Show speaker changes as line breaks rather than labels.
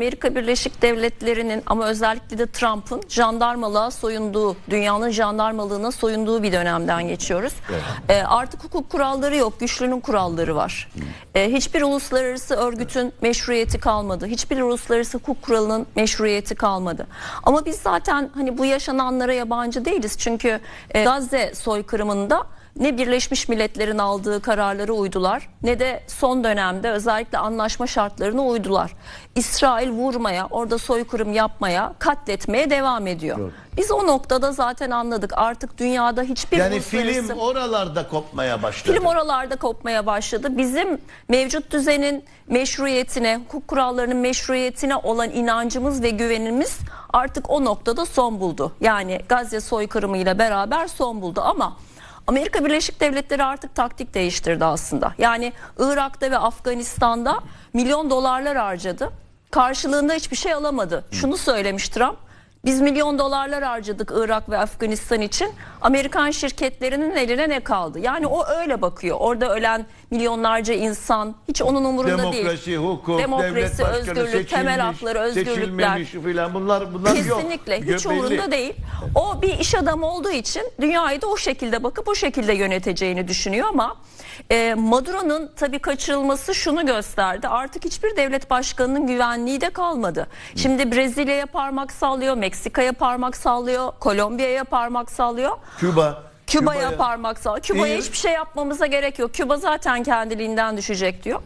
Amerika Birleşik Devletleri'nin ama özellikle de Trump'ın jandarmalığa soyunduğu, dünyanın jandarmalığına soyunduğu bir dönemden geçiyoruz. Ee, artık hukuk kuralları yok, güçlünün kuralları var. Ee, hiçbir uluslararası örgütün meşruiyeti kalmadı. Hiçbir uluslararası hukuk kuralının meşruiyeti kalmadı. Ama biz zaten hani bu yaşananlara yabancı değiliz. Çünkü e, Gazze soykırımında ne Birleşmiş Milletler'in aldığı kararlara uydular ne de son dönemde özellikle anlaşma şartlarına uydular. İsrail vurmaya, orada soykırım yapmaya, katletmeye devam ediyor. Biz o noktada zaten anladık. Artık dünyada hiçbir
Yani
uluslararası-
film oralarda kopmaya başladı.
Film oralarda kopmaya başladı. Bizim mevcut düzenin meşruiyetine, hukuk kurallarının meşruiyetine olan inancımız ve güvenimiz artık o noktada son buldu. Yani Gazze soykırımı ile beraber son buldu ama Amerika Birleşik Devletleri artık taktik değiştirdi aslında. Yani Irak'ta ve Afganistan'da milyon dolarlar harcadı. Karşılığında hiçbir şey alamadı. Şunu söylemiş Trump. Biz milyon dolarlar harcadık Irak ve Afganistan için. Amerikan şirketlerinin eline ne kaldı? Yani o öyle bakıyor. Orada ölen milyonlarca insan hiç onun umurunda değil.
Demokrasi, hukuk,
Demokrasi,
devlet başkanı
özgürlük, temel
seçilmiş,
hakları, özgürlükler.
Filan bunlar bunlar yok.
Kesinlikle hiç
Belli.
umurunda değil. O bir iş adamı olduğu için dünyayı da o şekilde bakıp o şekilde yöneteceğini düşünüyor ama e, Maduro'nun tabii kaçırılması şunu gösterdi. Artık hiçbir devlet başkanının güvenliği de kalmadı. Şimdi Brezilya'ya parmak sallıyor, Meksika'ya parmak sallıyor, Kolombiya'ya parmak sallıyor.
Küba. Küba'ya
parmak sallıyor. Küba'ya
İyi.
hiçbir şey yapmamıza gerek yok. Küba zaten kendiliğinden düşecek diyor.